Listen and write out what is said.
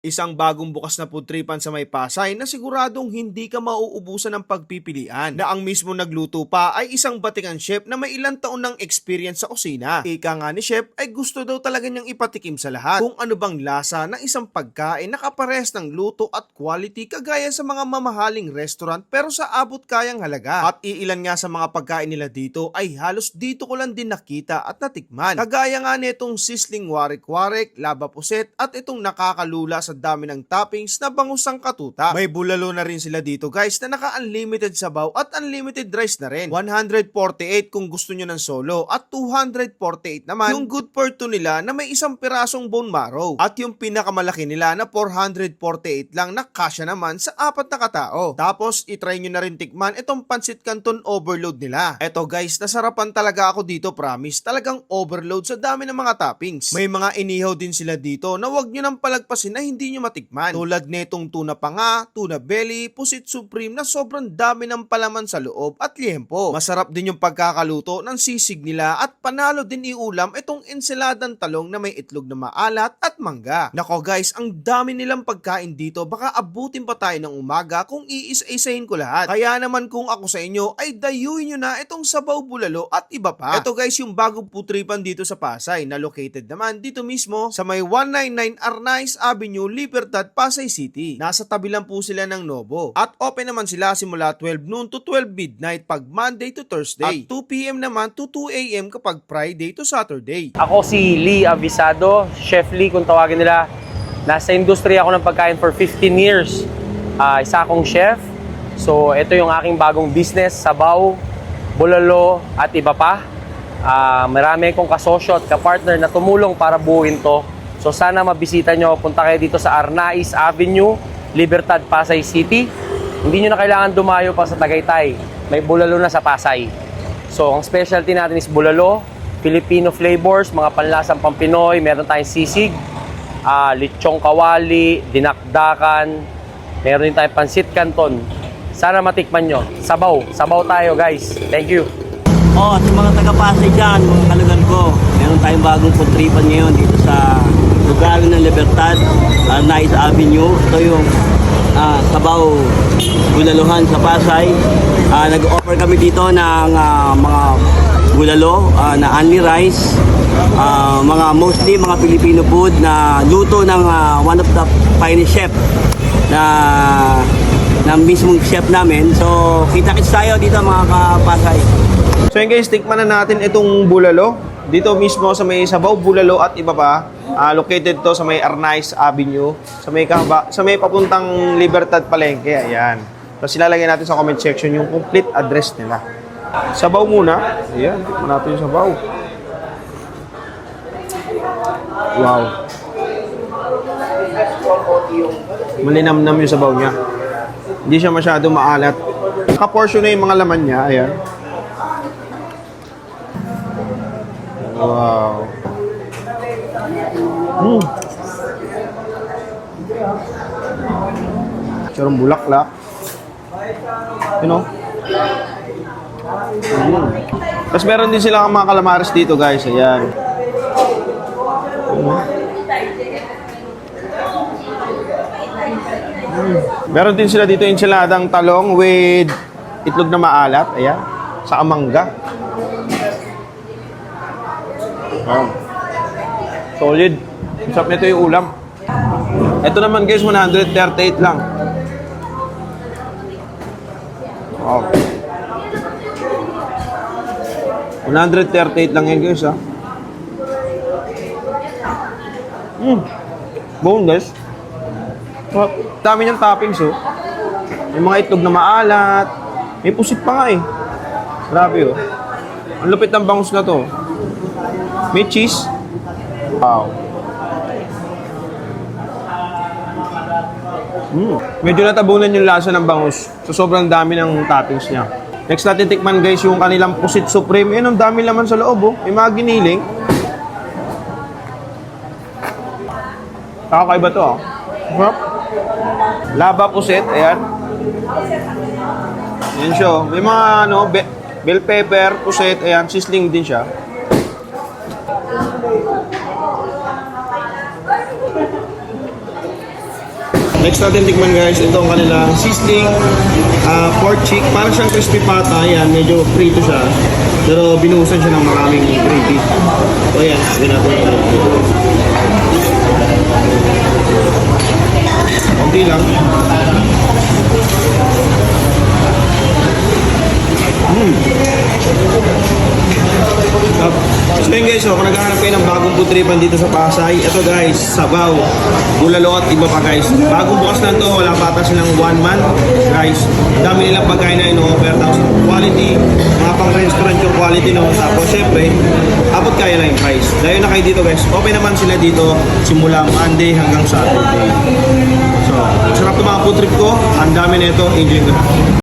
Isang bagong bukas na food tripan sa may Pasay na siguradong hindi ka mauubusan ng pagpipilian na ang mismo nagluto pa ay isang batikan chef na may ilang taon ng experience sa kusina. Ika nga ni chef ay gusto daw talaga niyang ipatikim sa lahat kung ano bang lasa ng isang pagkain na kapares ng luto at quality kagaya sa mga mamahaling restaurant pero sa abot kayang halaga. At iilan nga sa mga pagkain nila dito ay halos dito ko lang din nakita at natikman. Kagaya nga nitong sizzling warik-warik, laba puset at itong nakakalula sa dami ng toppings na bangusang katuta. May bulalo na rin sila dito guys na naka-unlimited sabaw at unlimited rice na rin. 148 kung gusto nyo ng solo at 248 naman yung good for two nila na may isang pirasong bone marrow. At yung pinakamalaki nila na 448 lang na kasya naman sa apat na katao. Tapos itry nyo na rin tikman itong pansit canton overload nila. Eto guys, nasarapan talaga ako dito promise. Talagang overload sa dami ng mga toppings. May mga inihaw din sila dito na wag nyo nang palagpasin na hindi nyo matikman. Tulad netong tuna panga, tuna belly, pusit supreme na sobrang dami ng palaman sa loob at liempo. Masarap din yung pagkakaluto ng sisig nila at panalo din iulam itong ensaladang talong na may itlog na maalat at mangga. Nako guys, ang dami nilang pagkain dito. Baka abutin pa tayo ng umaga kung iisa-isahin ko lahat. Kaya naman kung ako sa inyo ay dayuin nyo na itong sabaw bulalo at iba pa. Ito guys yung bagong putripan dito sa Pasay na located naman dito mismo sa may 199 Arnaiz Avenue, Libertad, Pasay City. Nasa tabi lang po sila ng Novo. At open naman sila simula 12 noon to 12 midnight pag Monday to Thursday. At 2 p.m. naman to 2 a.m. kapag Friday to Saturday. Ako si Lee Avisado, Chef Lee kung tawagin nila. Nasa industriya ako ng pagkain for 15 years. Ah, isa akong chef. So, ito yung aking bagong business, sabaw, bulalo, at iba pa. Ah, marami akong kasosyo at kapartner na tumulong para buuin to. So, sana mabisita nyo. Punta kayo dito sa Arnaiz Avenue, Libertad, Pasay City. Hindi nyo na kailangan dumayo pa sa Tagaytay. May bulalo na sa Pasay. So, ang specialty natin is bulalo, Filipino flavors, mga panlasang Pampinoy, meron tayong sisig, ah lechong kawali, dinakdakan, meron din tayong pansit canton. Sana matikman nyo. Sabaw. Sabaw tayo, guys. Thank you. Oh, sa mga taga-Pasay dyan, mga kalugan ko, meron tayong bagong putripan ngayon dito sa lugar ng Libertad, uh, Nice Avenue. Ito yung ah, Sabaw Bulaluhan sa Pasay. Ah, nag-offer kami dito ng ah, mga bulalo ah, na only rice, ah, mga mostly mga Filipino food na luto ng ah, one of the finest chef na ng mismong chef namin. So, kita-kits tayo dito mga kapasay. So yun guys, tikman na natin itong bulalo. Dito mismo sa may Sabaw, Bulalo at iba pa. Ah, located to sa may Arnaiz Avenue. Sa may, kahaba, sa may papuntang Libertad Palengke. Ayan. Tapos ilalagay natin sa comment section yung complete address nila. Sabaw muna. Ayan, tikman natin yung sabaw. Wow. Malinamnam yung sabaw niya. Hindi siya masyado maalat. Nakaportion na yung mga laman niya. Ayan. Wow. Mm. Sarong bulaklak. You know? Mm. Tapos meron din silang mga calamares dito guys. Ayan. Mm. Meron din sila dito enchiladang talong with itlog na maalat. Ayan. Sa amangga. Wow. Solid. Sarap nito yung ulam. Ito naman guys, 138 lang. Wow. 138 lang yan guys ha. Mm. Boneless. Sarap. Dami niyang toppings oh. May mga itlog na maalat. May pusit pa nga eh. Grabe oh. Ang lupit ng bangus na to. May cheese. Wow. Mm. Medyo natabunan yung lasa ng bangus. So sobrang dami ng toppings niya. Next natin tikman guys yung kanilang pusit supreme. Yan ang dami laman sa loob oh. May mga giniling. Kakaiba to ah. Sarap. Laba pusit, ayan. Yan siya. oh. May mga ano, be- bell pepper, pusit, ayan, sizzling din siya. Next natin tikman guys, ito ang kanilang sizzling ah, pork cheek. Parang siyang crispy pata. Yan, medyo prito siya. Pero binuhusan siya ng maraming gravy. So yan, yun natin. Konti lang. Up. So yun guys, so, kung naghahanap kayo ng bagong putripan dito sa Pasay, ito guys, Sabaw, Bulalo at iba pa guys. Bagong bukas lang to, wala pa ata silang one month. Guys, dami nilang pagkain na ino-offer. Tapos quality, mga pang restaurant yung quality no. Tapos syempre, abot kaya lang yung price. Dahil na kayo dito guys, open naman sila dito simula Monday hanggang Saturday. So, sarap ng mga food trip ko. Ang dami nito. Enjoy ko na.